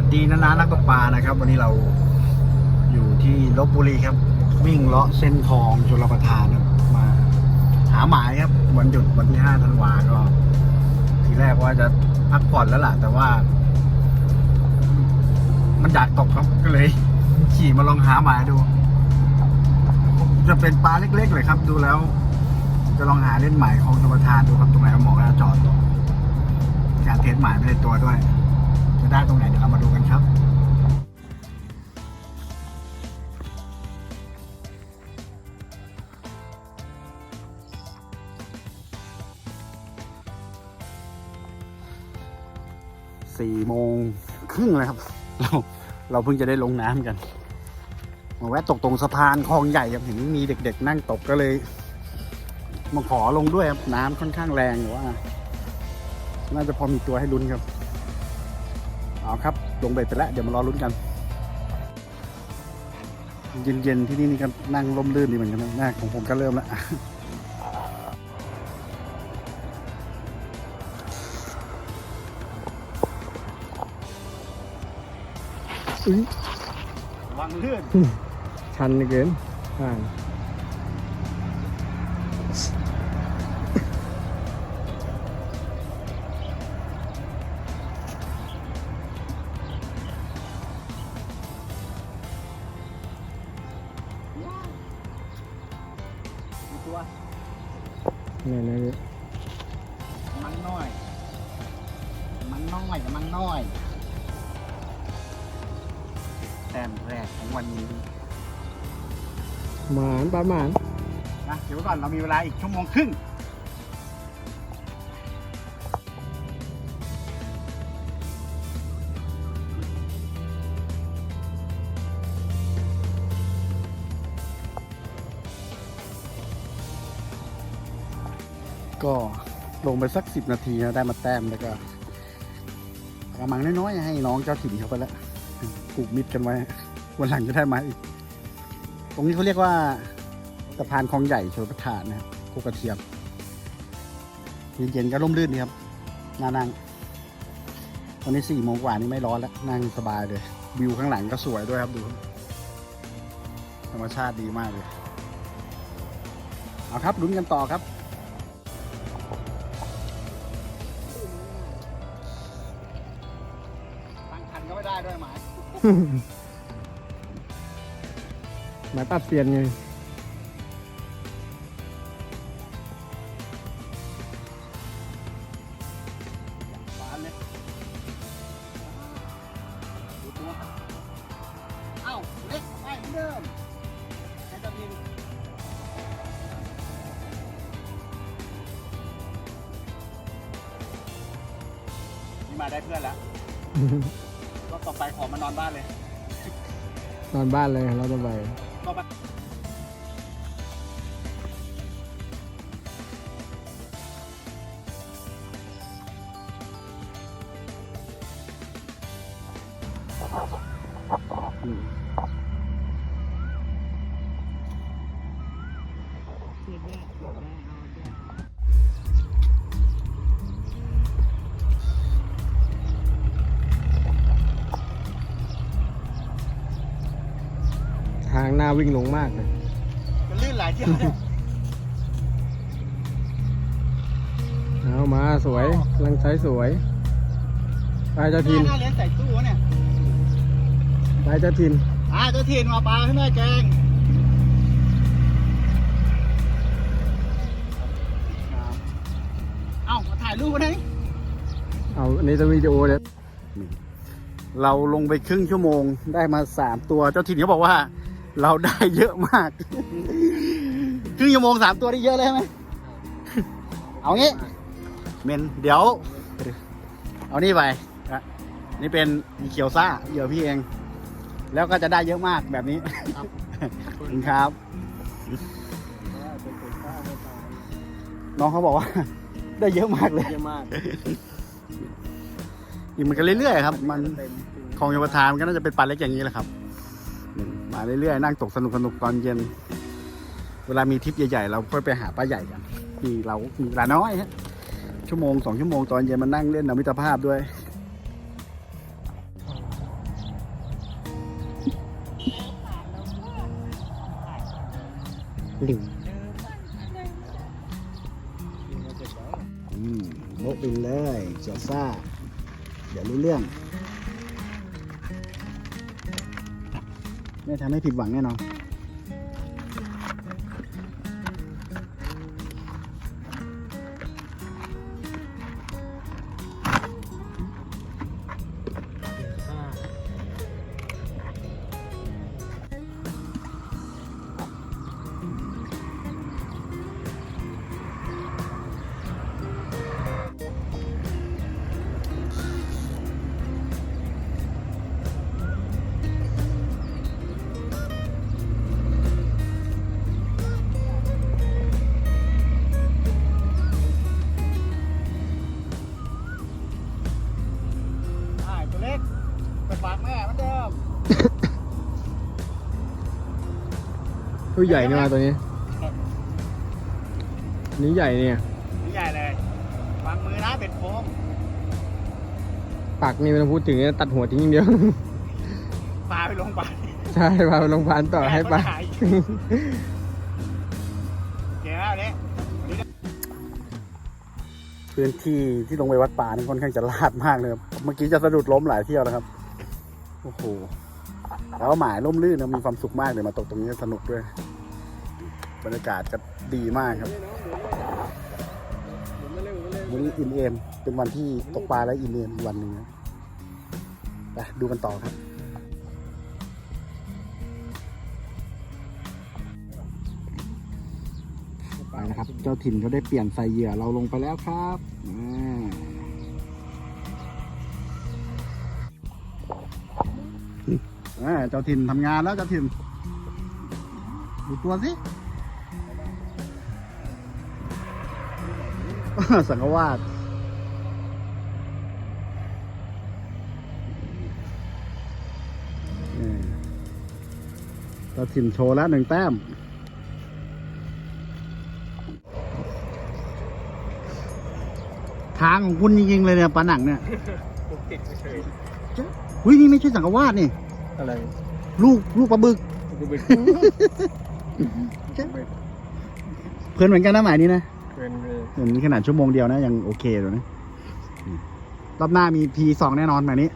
วัสดีนะนะนักตกปลานะครับ วันนี้เราอยู่ที่ลบบุรีครับ วิ่งเลาะเส้นคลองชลประทานครับมาหาหมายครับวันหยุดวันที่ห้าธันวาก็ ทีแรกว่าจะพักผ่อนแล้วล่ะ แต่ว่า มันอยากตกครับก็เลย ขี่มาลองหาหมายดู จะเป็นปลาเล็กๆเลยครับ ดูแล้ว จะลองหาเล่นหมายของชลประทานดูครับตรงไหนเหมาะจะจอดตรงการเทสหมายไปในตัวด้วย จะได้ตรงไหนเดี๋ยวเรามาดูกันครับสี่โมงครึ่งเลยครับ เราเราเพิ่งจะได้ลงน้ำกัน มาแวะตกตรงสะพานคลองใหญ่ครับเห็นมีเด็กๆ นั่งตกก็เลยมาขอลงด้วยครับ น้ำค่อนข้างแรงอยู่ว่า น่าจะพอมีตัวให้ลุ้นครับ เอาครับ ลงเบ็ดไปแล้ว เดี๋ยวมารอลุ้นกัน เย็นๆที่นี่นี่ก็นั่งร่มรื่นดีเหมือนกันนะหน้าของผมก็เริ่มแล้วอุ๊ยวางเลื่อนชันเกินอ่าง มันน้อยกับมันน้อย แต้มแรกของวันนี้หมานปลาหมานนะเดี๋ยวก่อนเรามีเวลาอีกชั่วโมงครึ่งก็ลงไปสักสิบนาทีนะได้มาแต้มแล้วก็ กระมังน้อยๆให้น้องเจ้าถิ่นเขาไปแล้วผูกมิดกันไว้ วันหลังจะได้มาอีก ตรงนี้เขาเรียกว่าสะพานคลองใหญ่ชลประทานนะครับภูกระเทียมเย็นๆก็ร่มรื่นดีครับน่านั่งวันนี้สี่โมงกว่านี่ไม่ร้อนแล้ว นั่งสบายเลย วิวข้างหลังก็สวยด้วยครับดู ธรรมชาติดีมากเลย เอาครับลุ้นกันต่อครับ หมายตัดเปลี่ยนไงบานเลยดูตัวเอ้าเล็กไปเหมือนเดิมแค่จะยิงนี่มาได้เพื่อนแล้วรอบ ต่อไปขอมานอนบ้านเลย นอนบ้านเลยเราจะไปรอบไป หน้าวิ่งลงมากเลยจะลื่นหลายเที่ยวเนี่ยเอามาสวยกำลังใช้สวยไปเจ้าทินหน้าเลี้ยงใส่ตู้เนี่ยไปเจ้าทินอ่าเจ้าถิ่นมาปลาให้แม่แกงเอ้ามาถ่ายรูปกันเลยเอาอันนี้จะวิดีโอเนี่ยเราลงไปครึ่งชั่วโมงได้มาสามตัวเจ้าถิ่นเขาบอกว่า เราได้เยอะมากครึ่งชั่วโมงสามตัวได้เยอะเลยใช่ไหมเอางี้ เมนเดี๋ยว เอานี่ไปนะนี่เป็นอีเขียวซ่าเหยื่อพี่เอง แล้วก็จะได้เยอะมากแบบนี้ขอบคุณครับน้องเขาบอกว่า ได้เยอะมากเลยเยอะมากอีกมันก็เรื่อยๆครับ มันคลองโยประทานมันก็น่าจะเป็นปลาเล็กอย่างนี้แหละครับอื มาเรื่อยๆ นั่งตกสนุกสนุกตอนเย็น เวลามีทริปใหญ่ๆ เราค่อยไปหาป้าใหญ่กันมีเรามีเวลาน้อยฮะชั่วโมงสองชั่วโมงตอนเย็นมานั่งเล่นน้มิตรภาพด้วยหลิวอืมโมบินเลยจีซ่า เดี๋ยวรู้เรื่อง ไม่ทำให้ผิดหวังแน่นอน ตัวใหญ่นี่มาตัวนี้นี่ใหญ่เนี่ย นี่ใหญ่เลยวางมือนะเบ็ดโฟมปากนี่ไม่ต้องพูดถึงนะตัดหัวทิ้งอย่างเดียว ปลาไปลงไปใช่พาไปโรงพยาบาลต่อให้ปะแม่ก็ถ่ายเจ๋งแล้วเนี่ยพื้นที่ที่ลงไปวัดป่านี่ค่อนข้างจะลาดมากเลยครับเมื่อกี้จะสะดุดล้มหลายเที่ยวแล้วครับ โอ้โห แล้วหมายร่มรื่นนะมีความสุขมากเลยมาตกตรงนี้สนุกด้วย บรรยากาศก็ดีมากครับวันนี้อิ่มเอมเป็นวันที่ตกปลาและอิ่มเอมวันหนึ่งนะไปดูกันต่อครับไปนะครับ เจ้าถิ่นเขาได้เปลี่ยนใส่เหยื่อเราลงไปแล้วครับอ่าเจ้าถิ่นทำงานแล้วเจ้าถิ่นดูตัวสิ สังกวาสนี่เจ้าถิ่นโชว์แล้วหนึ่งแต้ม ทางของคุณจริงๆเลยเนี่ยปลาหนังเนี่ยหุ้ยนี่ไม่ใช่สังกวาสนี่ อะไร ลูกลูกปลาบึกกูเป็นเพื่อนเหมือนกันนะหมายนี้นะ เป็นเลยเห็นนี่ขนาดชั่วโมงเดียวนะยังโอเคเลยนะอืมรอบหน้ามีพีสองแน่นอนหมายนี้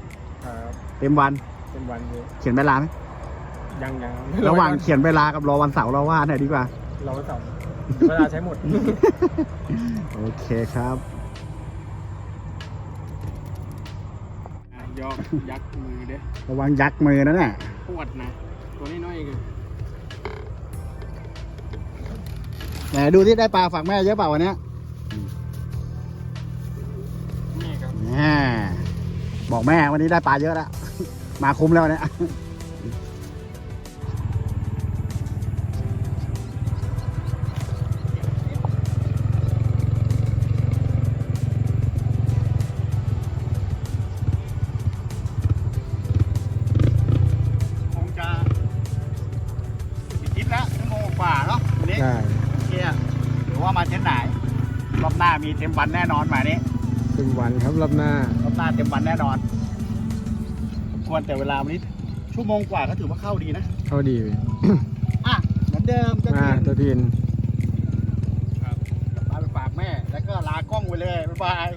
ครับเต็มวัน เป็นวันนี้เขียนเวลาไหมยังยังระหว่างเขียนเวลากับรอวันเสาร์เราว่าหน่อยดีกว่า เราสองเวลาใช้หมด โอเคครับ ยอกยักมือเด้ระวังยักษ์มือนะเนี่ยปวดนะ ตัวนี้น้อยๆกัน ไหนดูที่ได้ปลาฝากแม่เยอะเปล่าวันเนี้ยนี่ครับ แหม่บอกแม่วันนี้ได้ปลาเยอะแล้ว มาคุ้มแล้วเนี่ย ต็มวันแน่นอนหมายนี้เป็นวันครับรอบหน้ารอบหน้าเต็มวันแน่นอนควรแต่เวลาวันนี้ชั่วโมงกว่าก็ถือว่าเข้าดีนะ เข้าดีเลยอะเหมือนเดิมเจะมาทีตัวทีนปลาไปฝากแม่ แล้วก็ลากล้องไปเลยบ๊ายบาย